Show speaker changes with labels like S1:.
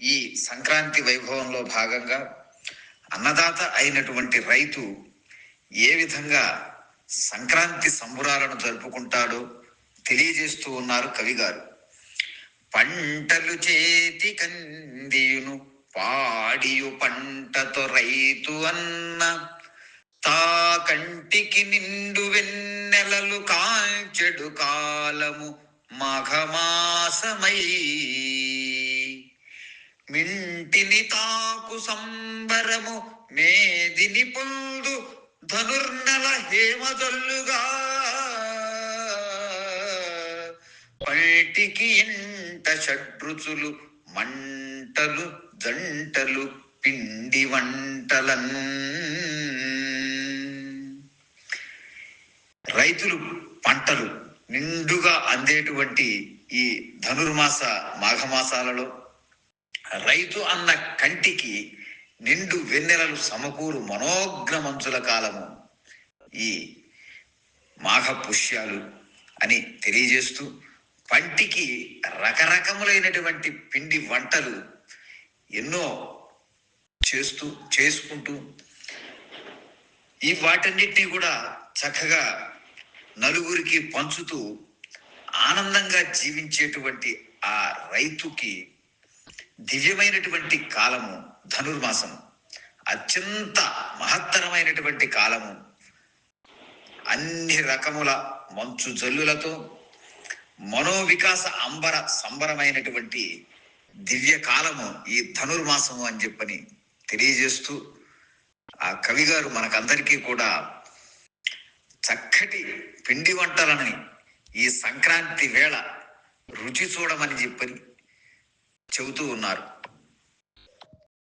S1: ఈ సంక్రాంతి వైభవంలో భాగంగా అన్నదాత అయినటువంటి రైతు ఏ విధంగా సంక్రాంతి సంబురాలను జరుపుకుంటాడో తెలియజేస్తూ ఉన్నారు కవిగారు పంటలు చేతి కందియును పాడియు పంటతో రైతు అన్న తా కంటికి నిండు వెన్నెలలు కాల్చెడు కాలము మఘమాసమై మింటిని తాకు సంబరము మేదిని పొందు ధనుర్నల హేమజల్లుగా. పల్టికి ఎంట షడ్రుచులు మంటలు జంటలు పిండి వంటలన్. రైతులు పంటలు నిండుగా అందేటువంటి ఈ ధనుర్మాస మాఘమాసాలలో రైతు అన్న కంటికి నిండు వెన్నెలలు సమకూరు మనోగ్రమంచుల కాలము. ఈ మాఘ పుష్యాలు అని తెలియజేస్తూ పంటికి రకరకములైనటువంటి పిండి వంటలు ఎన్నో చేస్తూ చేసుకుంటూ ఈ వాటన్నిటినీ కూడా చక్కగా నలుగురికి పంచుతూ ఆనందంగా జీవించేటువంటి ఆ రైతుకి దివ్యమైనటువంటి కాలము ధనుర్మాసం అత్యంత మహత్తరమైనటువంటి కాలము. అన్ని రకముల మంచు జల్లులతో మనోవికాస అంబర సంబరమైనటువంటి దివ్య కాలము ఈ ధనుర్మాసము అని చెప్పని తెలియజేస్తూ ఆ కవి గారు మనకందరికీ కూడా చక్కటి పిండి వంటలని ఈ సంక్రాంతి వేళ రుచి చూడమని చెప్పని చెబుతూ ఉన్నారు.